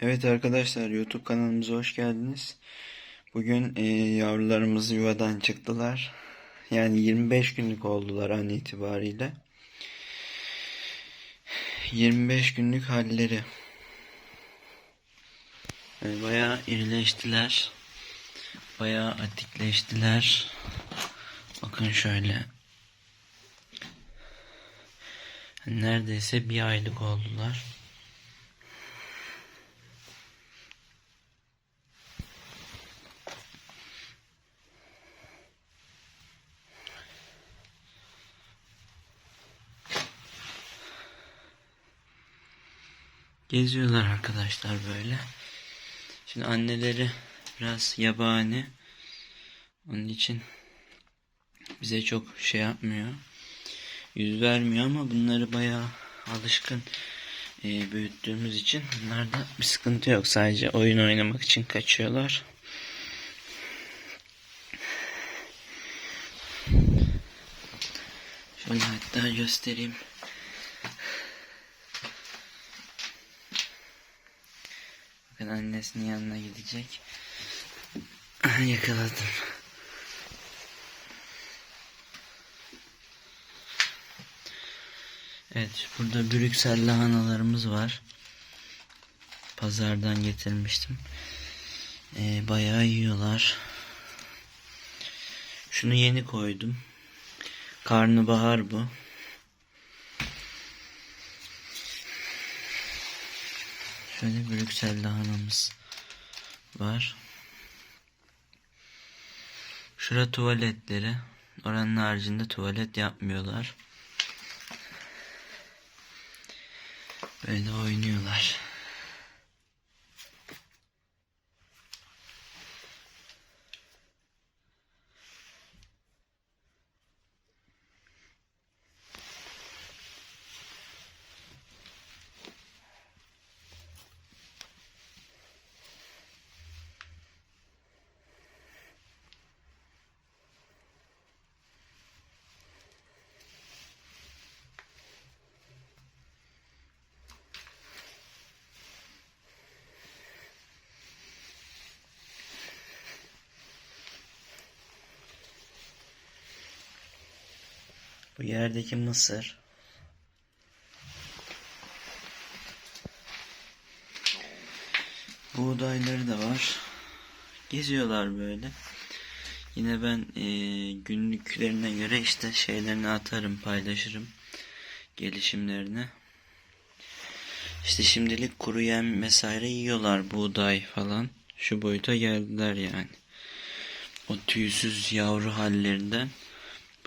Evet arkadaşlar YouTube kanalımıza hoş geldiniz. Bugün e, yavrularımız yuvadan çıktılar. Yani 25 günlük oldular an itibariyle. 25 günlük halleri. Yani bayağı irileştiler. Bayağı atikleştiler. Bakın şöyle. Neredeyse bir aylık oldular. Geziyorlar arkadaşlar böyle. Şimdi anneleri biraz yabani. Onun için bize çok şey yapmıyor. Yüz vermiyor ama bunları bayağı alışkın e, büyüttüğümüz için bunlarda bir sıkıntı yok. Sadece oyun oynamak için kaçıyorlar. Şöyle hatta göstereyim. Bakın annesinin yanına gidecek. Yakaladım. Evet burada Brüksel lahanalarımız var. Pazardan getirmiştim. Ee, bayağı yiyorlar. Şunu yeni koydum. Karnabahar bu. Şöyle Brüksel lahanamız var. Şura tuvaletleri. Oranın haricinde tuvalet yapmıyorlar. Böyle oynuyorlar. Bu yerdeki mısır. Buğdayları da var. Geziyorlar böyle. Yine ben e, günlüklerine göre işte şeylerini atarım, paylaşırım. Gelişimlerini. İşte şimdilik kuru yem vesaire yiyorlar buğday falan. Şu boyuta geldiler yani. O tüysüz yavru hallerinden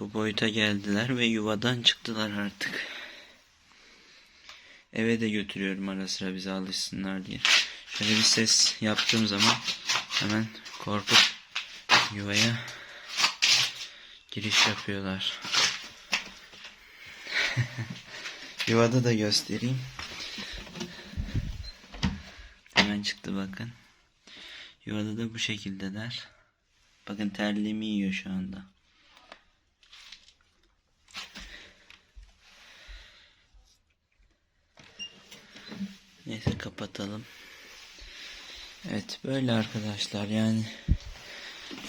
bu boyuta geldiler ve yuvadan çıktılar artık. Eve de götürüyorum ara sıra bize alışsınlar diye. Şöyle bir ses yaptığım zaman hemen korkup yuvaya giriş yapıyorlar. Yuvada da göstereyim. Hemen çıktı bakın. Yuvada da bu şekildeler. Bakın terliğimi yiyor şu anda. Neyse kapatalım. Evet böyle arkadaşlar yani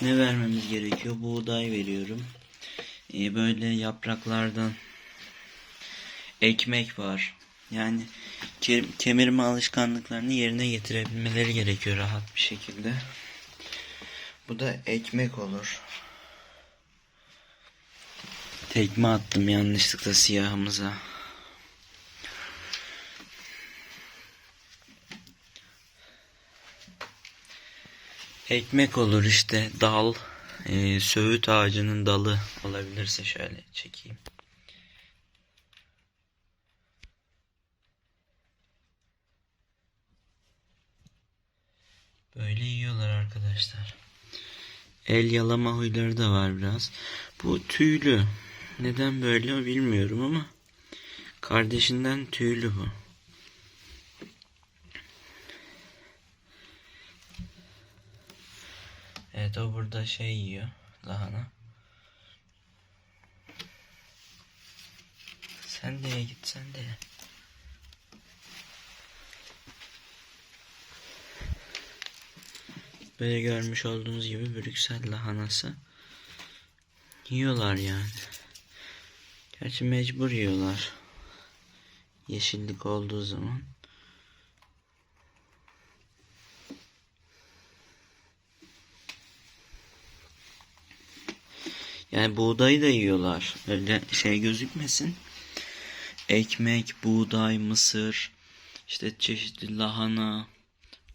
ne vermemiz gerekiyor? Buğday veriyorum. Ee, böyle yapraklardan ekmek var. Yani ke kemirme alışkanlıklarını yerine getirebilmeleri gerekiyor rahat bir şekilde. Bu da ekmek olur. Tekme attım yanlışlıkla siyahımıza. Ekmek olur işte dal, e, söğüt ağacının dalı olabilirse şöyle çekeyim. Böyle yiyorlar arkadaşlar. El yalama huyları da var biraz. Bu tüylü. Neden böyle bilmiyorum ama kardeşinden tüylü bu. Evet o burada şey yiyor. Lahana. Sen de git sen de. Böyle görmüş olduğunuz gibi Brüksel lahanası. Yiyorlar yani. Gerçi mecbur yiyorlar. Yeşillik olduğu zaman. Yani buğdayı da yiyorlar. Öyle şey gözükmesin. Ekmek, buğday, mısır, işte çeşitli lahana,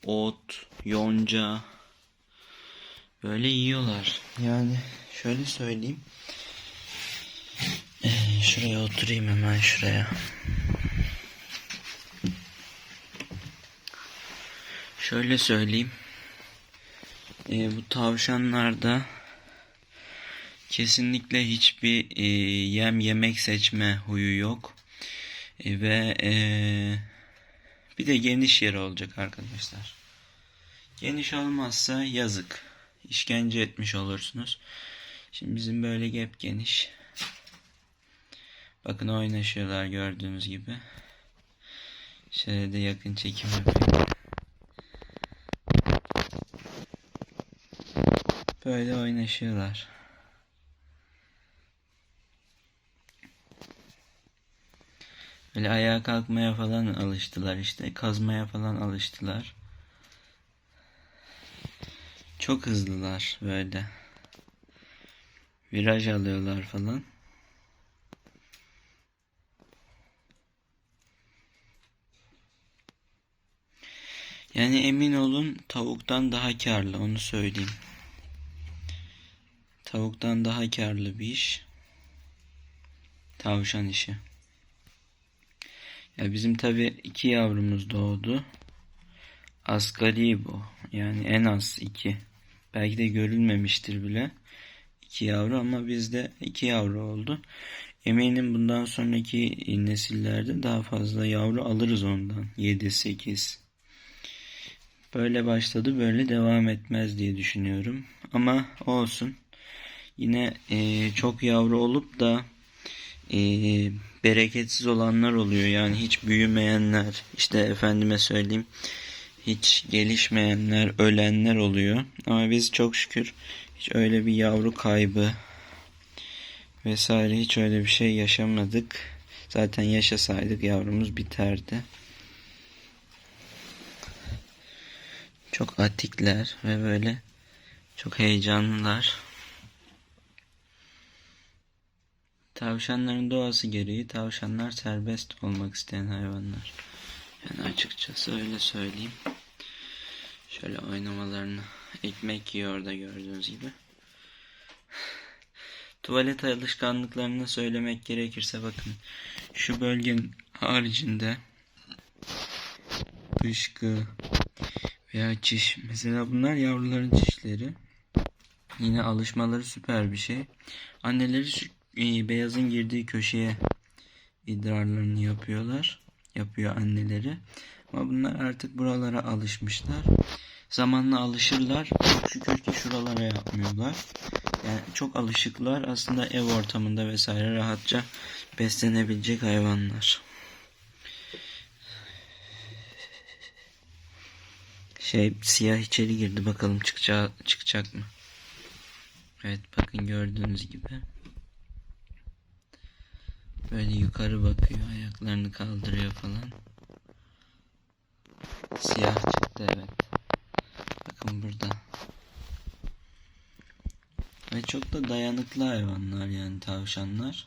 ot, yonca böyle yiyorlar. Yani şöyle söyleyeyim. Ee, şuraya oturayım hemen şuraya. Şöyle söyleyeyim. Ee, bu tavşanlarda kesinlikle hiçbir e, yem yemek seçme huyu yok. E, ve e, bir de geniş yer olacak arkadaşlar. Geniş olmazsa yazık. İşkence etmiş olursunuz. Şimdi bizim böyle gep geniş. Bakın oynaşıyorlar gördüğünüz gibi. Şöyle de yakın çekim yapayım. Böyle oynaşıyorlar. Böyle ayağa kalkmaya falan alıştılar işte. Kazmaya falan alıştılar. Çok hızlılar böyle. Viraj alıyorlar falan. Yani emin olun tavuktan daha karlı onu söyleyeyim. Tavuktan daha karlı bir iş. Tavşan işi. Ya bizim tabi iki yavrumuz doğdu. Asgari bu. Yani en az iki. Belki de görülmemiştir bile. İki yavru ama bizde iki yavru oldu. Eminim bundan sonraki nesillerde daha fazla yavru alırız ondan. 7-8. Böyle başladı böyle devam etmez diye düşünüyorum. Ama olsun. Yine e, çok yavru olup da e, bereketsiz olanlar oluyor. Yani hiç büyümeyenler, işte efendime söyleyeyim, hiç gelişmeyenler, ölenler oluyor. Ama biz çok şükür hiç öyle bir yavru kaybı vesaire hiç öyle bir şey yaşamadık. Zaten yaşasaydık yavrumuz biterdi. Çok atikler ve böyle çok heyecanlılar. Tavşanların doğası gereği tavşanlar serbest olmak isteyen hayvanlar. Yani açıkçası öyle söyleyeyim. Şöyle oynamalarını. Ekmek yiyor orada gördüğünüz gibi. Tuvalet alışkanlıklarını söylemek gerekirse bakın. Şu bölgenin haricinde dışkı veya çiş. Mesela bunlar yavruların çişleri. Yine alışmaları süper bir şey. Anneleri beyazın girdiği köşeye idrarlarını yapıyorlar. Yapıyor anneleri. Ama bunlar artık buralara alışmışlar. Zamanla alışırlar. Çok şükür ki şuralara yapmıyorlar. Yani çok alışıklar. Aslında ev ortamında vesaire rahatça beslenebilecek hayvanlar. Şey siyah içeri girdi. Bakalım çıkacak, çıkacak mı? Evet bakın gördüğünüz gibi. Böyle yukarı bakıyor. Ayaklarını kaldırıyor falan. Siyah çıktı evet. Bakın burada. Ve çok da dayanıklı hayvanlar yani tavşanlar.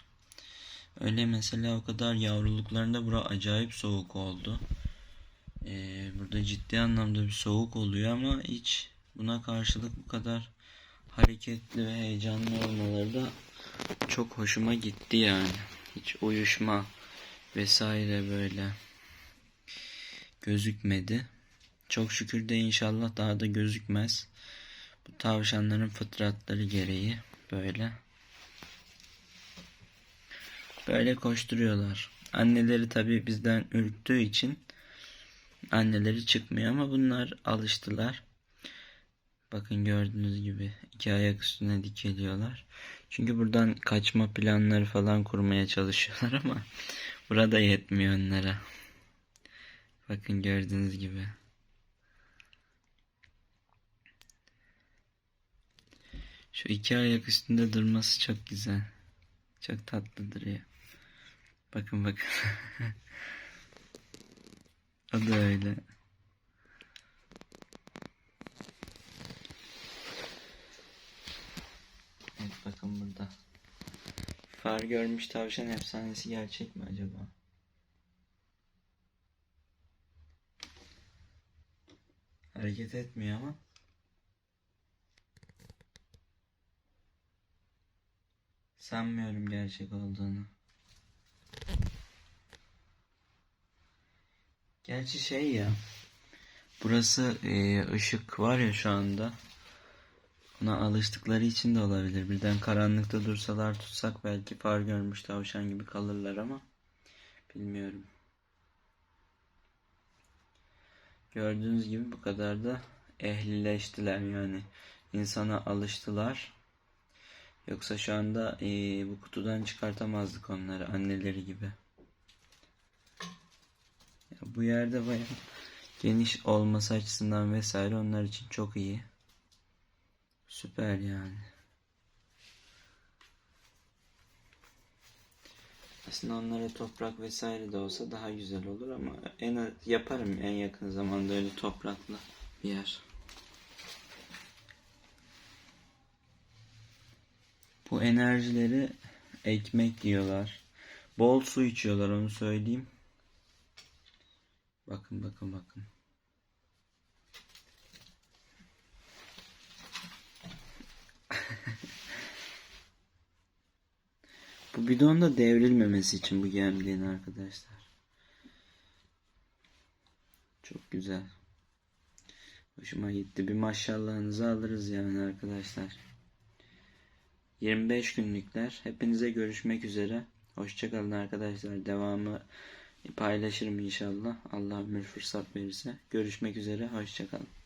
Öyle mesela o kadar yavruluklarında bura acayip soğuk oldu. Ee, burada ciddi anlamda bir soğuk oluyor ama hiç buna karşılık bu kadar hareketli ve heyecanlı olmaları da çok hoşuma gitti yani. Hiç uyuşma vesaire böyle gözükmedi. Çok şükür de inşallah daha da gözükmez. Bu tavşanların fıtratları gereği böyle. Böyle koşturuyorlar. Anneleri tabi bizden ürktüğü için anneleri çıkmıyor ama bunlar alıştılar. Bakın gördüğünüz gibi iki ayak üstüne dikeliyorlar. Çünkü buradan kaçma planları falan kurmaya çalışıyorlar ama burada yetmiyor onlara. Bakın gördüğünüz gibi. Şu iki ayak üstünde durması çok güzel. Çok tatlı duruyor. Bakın bakın. o da öyle. Bakın burada. Far görmüş tavşan efsanesi gerçek mi acaba? Hareket etmiyor ama. Sanmıyorum gerçek olduğunu. Gerçi şey ya. Burası ışık var ya şu anda. Ona alıştıkları için de olabilir. Birden karanlıkta dursalar tutsak belki far görmüş tavşan gibi kalırlar ama bilmiyorum. Gördüğünüz gibi bu kadar da ehlileştiler yani insana alıştılar. Yoksa şu anda eee, bu kutudan çıkartamazdık onları anneleri gibi. Ya bu yerde bayağı geniş olması açısından vesaire onlar için çok iyi. Süper yani. Aslında onlara toprak vesaire de olsa daha güzel olur ama en yaparım en yakın zamanda öyle topraklı bir yer. Bu enerjileri ekmek yiyorlar. Bol su içiyorlar onu söyleyeyim. Bakın bakın bakın. Bu bidon da devrilmemesi için bu gemliğin arkadaşlar. Çok güzel. Hoşuma gitti. Bir maşallahınızı alırız yani arkadaşlar. 25 günlükler. Hepinize görüşmek üzere. Hoşçakalın arkadaşlar. Devamı paylaşırım inşallah. Allah ömür fırsat verirse. Görüşmek üzere. Hoşçakalın.